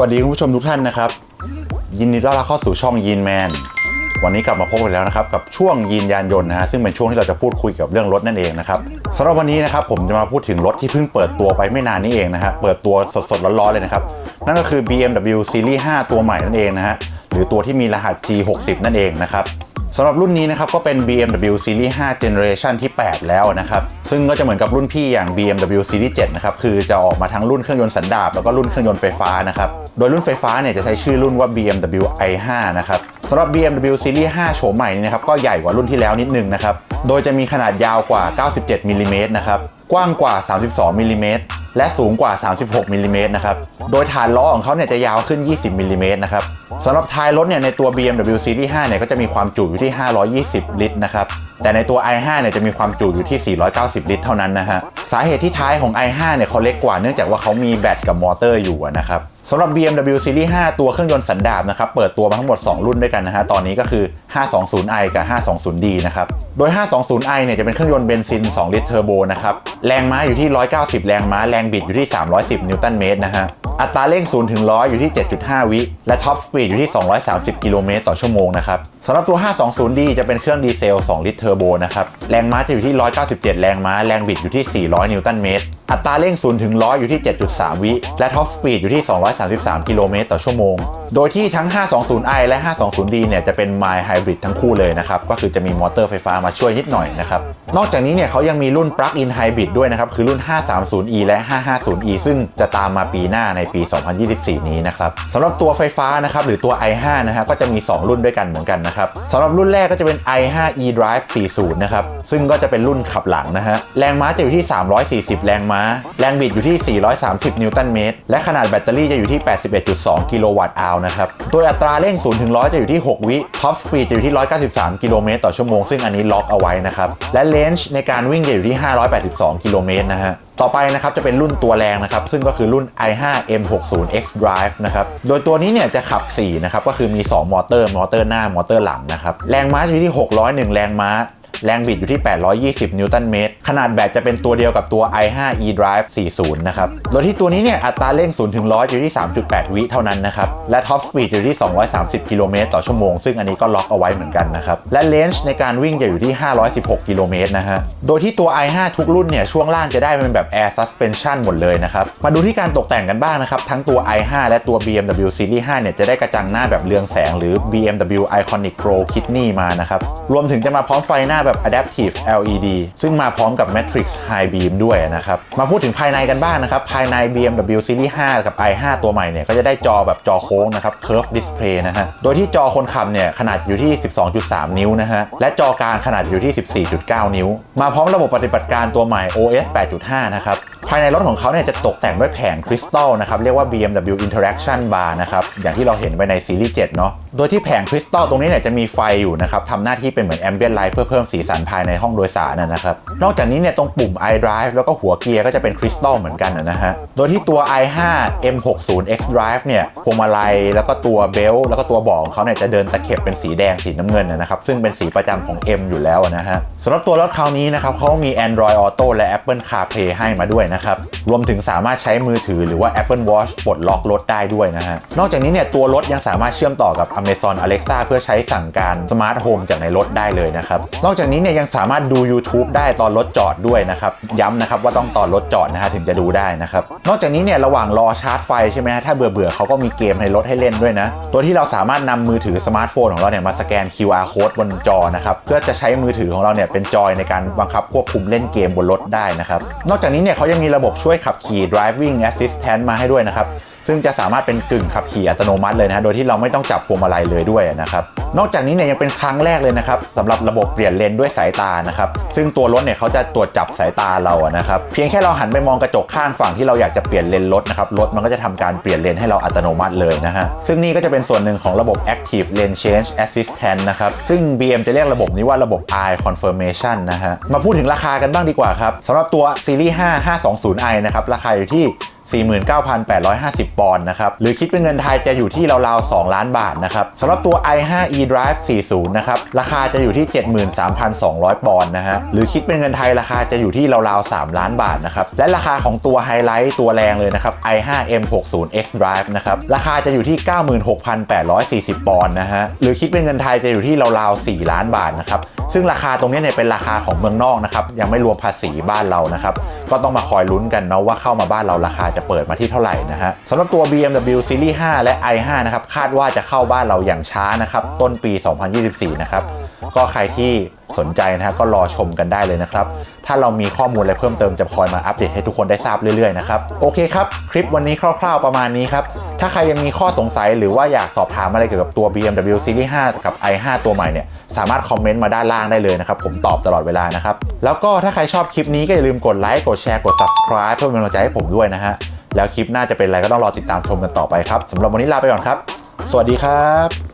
วัสดีคุณผู้ชมทุกท่านนะครับ ยินดีต้อนรับเข้าสู่ช่องยีนแมนวันนี้กลับมาพบกันแล้วนะครับกับช่วงยีนยานยนต์นะฮะซึ่งเป็นช่วงที่เราจะพูดคุยกับเรื่องรถนั่นเองนะครับสำหรับวันนี้นะครับผมจะมาพูดถึงรถที่เพิ่งเปิดตัวไปไม่นานนี้เองนะฮะเปิดตัวสดๆร้อนๆเลยนะครับนั่นก็คือ BMW Series 5 ตัวใหม่นั่นเองนะฮะหรือตัวที่มีรหัส G60 นั่นเองนะครับ สำหรับรุ่นนี้นะครับก็เป็น BMW Series 5 Generation ที่ 8 แล้วนะครับ ซึ่งก็จะเหมือนกับรุ่นพี่อย่าง BMW Series 7 นะครับ คือจะออกมาทั้งรุ่นเครื่องยนต์สันดาปแล้วก็รุ่นเครื่องยนต์ไฟฟ้านะครับ โดยรุ่นไฟฟ้าเนี่ยจะใช้ชื่อรุ่นว่า BMW i5 นะครับสำหรับ BMW Series 5 โฉมใหม่นี้นะครับก็ใหญ่กว่ารุ่นที่แล้วนิดนึงนะครับ โดยจะมีขนาดยาวกว่า 97มิลลิเมตรนะครับกว้างกว่า 32มิลลิเมตรและสูงกว่า 36มิลลิเมตรนะครับ โดยฐานล้อของเขาเนี่ยจะยาวขึ้น 20มิลลิเมตรนะครับสำหรับท้ายรถเนี่ยในตัว BMW Series 5เนี่ยก็จะมีความจุอยู่ที่ 520 ลิตรนะครับ แต่ในตัว i5 เนี่ยจะมีความจุอยู่ที่ 490 ลิตรเท่านั้นนะฮะ สาเหตุที่ท้ายของ i5 เนี่ยเขาเล็กกว่าเนื่องจากว่าเขามีแบตกับมอเตอร์อยู่นะครับสำหรับ BMW Series 5 ตัวเครื่องยนต์สันดาปนะครับเปิดตัวมาทั้งหมด 2 รุ่นด้วยกันนะฮะตอนนี้ก็คือ 520i กับ 520d นะครับโดย 520i เนี่ยจะเป็นเครื่องยนต์เบนซิน 2 ลิตรเทอร์โบนะครับแรงม้าอยู่ที่ 190 แรงม้าแรงบิดอยู่ที่ 310 นิวตันเมตรนะฮะ อัตราเร่ง0ถึง100 อยู่ที่ 7.5 วิ และท็อปสปีดอยู่ที่ 230 กิโลเมตรต่อชั่วโมงนะครับ สำหรับตัว 520D จะเป็นเครื่องดีเซล 2 ลิตรเทอร์โบนะครับ แรงม้าจะอยู่ที่ 197 แรงม้า แรงบิดอยู่ที่ 400 นิวตันเมตร อัตราเร่ง 0 ถึง 100 อยู่ที่ 7.3 วิ และท็อปสปีดอยู่ที่ 233 กิโลเมตรต่อชั่วโมง โดยที่ทั้ง 520i และ 520d เนี่ยจะเป็น mild hybrid ทั้งคู่เลยนะครับ ก็คือจะมีมอเตอร์ไฟฟ้ามาช่วยนิดหน่อยนะครับ นอกจากนี้เนี่ยเขายังมีรุ่น plug-in hybrid ด้วยนะครับ คือรุ่น 530e และ 550e ซึ่งจะตามมาปีหน้าในปี 2024 นี้นะครับสำหรับตัวไฟฟ้านะครับหรือตัว i5 นะฮะก็จะมี 2 รุ่นด้วยกันเหมือนกันนะครับสำหรับรุ่นแรกก็จะเป็น i5 eDrive 40 นะครับ ซึ่งก็จะเป็นรุ่นขับหลังนะฮะ แรงม้าจะอยู่ที่ 340 แรงม้า แรงบิดอยู่ที่ 430 นิวตันเมตร และขนาดแบตเตอรี่จะอยู่ที่ 81.2 กิโลวัตต์อาวนะครับโดยอัตราเร่ง 0 ถึง 100 จะอยู่ที่ 6 วิท็อปสปีดจะอยู่ที่ 193 กิโลเมตรต่อชั่วโมง ซึ่งอันนี้ล็อกเอาไว้นะครับ และเลนจ์ในการวิ่งจะอยู่ที่ 582 กิโลเมตรนะฮะ ต่อไปนะครับจะเป็นรุ่นตัวแรงนะครับ ซึ่งก็คือรุ่น i5 M60X Drive นะครับ โดยตัวนี้เนี่ยจะขับ4นะครับ ก็คือมี 2 มอเตอร์ มอเตอร์หน้า มอเตอร์หลังนะครับ แรงม้าจะอยู่ที่ 601 แรงม้า แรงบิดอยู่ที่ 820 นิวตันเมตร ขนาดแบตจะเป็นตัวเดียวกับตัว i5 eDrive 40 นะครับโดยที่ตัวนี้เนี่ยอัตราเร่ง 0 ถึง 100 อยู่ที่ 3.8 วิเท่านั้นนะครับ และท็อปสปีดอยู่ที่ 230 กิโลเมตรต่อชั่วโมง ซึ่งอันนี้ก็ล็อกเอาไว้เหมือนกันนะครับ และเลนจ์ในการวิ่งจะอยู่ที่ 516 กิโลเมตรนะฮะ โดยที่ตัว i5 ทุกรุ่นเนี่ยช่วงล่างจะได้เป็นแบบ Air Suspension หมดเลยนะครับ มาดูที่การตกแต่งกันบ้างนะครับ ทั้งตัว i5 และตัว BMW Series 5 เนี่ยจะได้กระจังหน้าแบบเรืองแสงหรือ BMW Iconic Pro Kidney มานะครับ รวมถึงจะมาพร้อมไฟหน้าแบบ Adaptive LED ซึ่งมาพร้อมกับ Matrix High Beam ด้วยนะครับ มาพูดถึงภายในกันบ้างนะครับ ภายใน BMW Series 5 กับ i5 ตัวใหม่เนี่ย ก็จะได้จอแบบจอโค้งนะครับ Curve Display นะฮะ โดยที่จอคนขับเนี่ย ขนาดอยู่ที่ 12.3 นิ้วนะฮะ และจอกลางขนาดอยู่ที่ 14.9 นิ้ว มาพร้อมระบบปฏิบัติการตัวใหม่ OS 8.5 นะครับภายในรถของเขาเนี่ยจะตกแต่งด้วยแผงคริสตัลนะครับ เรียกว่า BMW Interaction Bar นะครับ อย่างที่เราเห็นไว้ในซีรีส์7เนาะโดยที่แผงคริสตัลตรงนี้เนี่ยจะมีไฟอยู่นะครับทำหน้าที่เป็นเหมือน Ambient Light เพื่อเพิ่มสีสันภายในห้องโดยสารนะนะครับ นอกจากนี้เนี่ยตรงปุ่ม iDrive แล้วก็หัวเกียร์ก็จะเป็นคริสตัลเหมือนกันนะฮะ โดยที่ตัว i5 M60X Drive เนี่ยพวงมาลัยแล้วก็ตัวเบลแล้วก็ตัวบาะของเขาเนี่ยจะเดินตะเข็บเป็นสีแดงสีน้ำเงินนะครับซึ่งเป็นสีประจำของ M อยู่แล้วนะฮะสำหรับตัวรถคราวนี้นะครับเขามี Android Auto และ Apple CarPlay ให้มาด้วยนะครับรวมถึงสามารถใช้มือถือหรือว่า Apple Watch ปลดล็อกรถได้ด้วยนะฮะนอกจากนี้เนี่ยตัวรถยังสามารถเชื่อมต่อกับ Amazon Alexa เพื่อใช้สั่งการ Smart Home จากในรถได้เลยนะครับ นอกจากนี้เนี่ยยังสามารถดู YouTube ได้ตอนรถจอดด้วยนะครับ ย้ำนะครับว่าต้องตอนรถจอดนะฮะถึงจะดูได้นะครับ นอกจากนี้เนี่ยระหว่างรอชาร์จไฟใช่ไหมฮะถ้าเบื่อเบื่อเขาก็มีเกมในรถให้เล่นด้วยนะ ตัวที่เราสามารถนำมือถือสมาร์ทโฟนของเราเนี่ยมาสแกน QR code บนจอนะครับเพื่อจะใช้มือถือของเราเนี่ยเป็นจอยในการบังคับควบคุมเล่นเกมบนรถได้นะครับ นอกจากนี้เนี่ยเขายังมีระบบช่วยขับขี่ driving assistant มาให้ด้วยนะครับ ซึ่งจะสามารถเป็นกึ่งขับขี่อัตโนมัติเลยนะโดยที่เราไม่ต้องจับพวงมาลัยเลยด้วยนะครับนอกจากนี้เนี่ยยังเป็นครั้งแรกเลยนะครับสำหรับระบบเปลี่ยนเลนด้วยสายตานะครับซึ่งตัวรถเนี่ยเขาจะตรวจจับสายตาเราอะนะครับเพียงแค่เราหันไปมองกระจกข้างฝั่งที่เราอยากจะเปลี่ยนเลนรถนะครับรถมันก็จะทำการเปลี่ยนเลนให้เราอัตโนมัติเลยนะฮะซึ่งนี่ก็จะเป็นส่วนหนึ่งของระบบ Active Lane Change Assistant นะครับซึ่ง BM จะเรียกระบบนี้ว่าระบบ Eye Confirmation นะฮะมาพูดถึงราคากันบ้างดีกว่าครับสำหรับตัว Series 5 520i นะครับราคาอยู่ที่ 49,850 ปอนด์นะครับ หรือคิดเป็นเงินไทยจะอยู่ที่ราวๆ 2 ล้านบาทนะครับสำหรับตัว i5 eDrive 40 นะครับ ราคาจะอยู่ที่ 73,200 ปอนด์นะฮะ หรือคิดเป็นเงินไทยราคาจะอยู่ที่ราวๆ 3 ล้านบาทนะครับ และราคาของตัวไฮไลท์ตัวแรงเลยนะครับ i5 M60 X Drive นะครับ ราคาจะอยู่ที่ 96,840 ปอนด์นะฮะ หรือคิดเป็นเงินไทยจะอยู่ที่ราวๆ 4 ล้านบาทนะครับ ซึ่งราคาตรงนี้เนี่ยเป็นราคาของเมืองนอกนะครับยังไม่รวมภาษีบ้านเรานะครับก็ต้องมาคอยลุ้นกันเนาะว่าเข้ามาบ้านเราราคาจะเปิดมาที่เท่าไหร่นะฮะสำหรับตัว BMW Series 5 และ i5 นะครับคาดว่าจะเข้าบ้านเราอย่างช้านะครับต้นปี 2024 นะครับก็ใครที่สนใจนะฮะก็รอชมกันได้เลยนะครับ ถ้าเรามีข้อมูลอะไรเพิ่มเติมจะคอยมาอัปเดตให้ทุกคนได้ทราบเรื่อยๆนะครับ โอเคครับ คลิปวันนี้คร่าวๆประมาณนี้ครับ ถ้าใครยังมีข้อสงสัยหรือว่าอยากสอบถามอะไรเกี่ยวกับตัว BMW Series 5 กับ i5 ตัวใหม่เนี่ยสามารถคอมเมนต์มาด้านล่างได้เลยนะครับ ผมตอบตลอดเวลานะครับ แล้วก็ถ้าใครชอบคลิปนี้ก็อย่าลืมกดไลค์กดแชร์กด subscribe เพื่อเป็นกำลังใจให้ผมด้วยนะฮะแล้วคลิปหน้าจะเป็นอะไรก็ต้องรอติดตามชมกันต่อไปครับสำหรับวันนี้ลาไปก่อนครับ สวัสดีครับ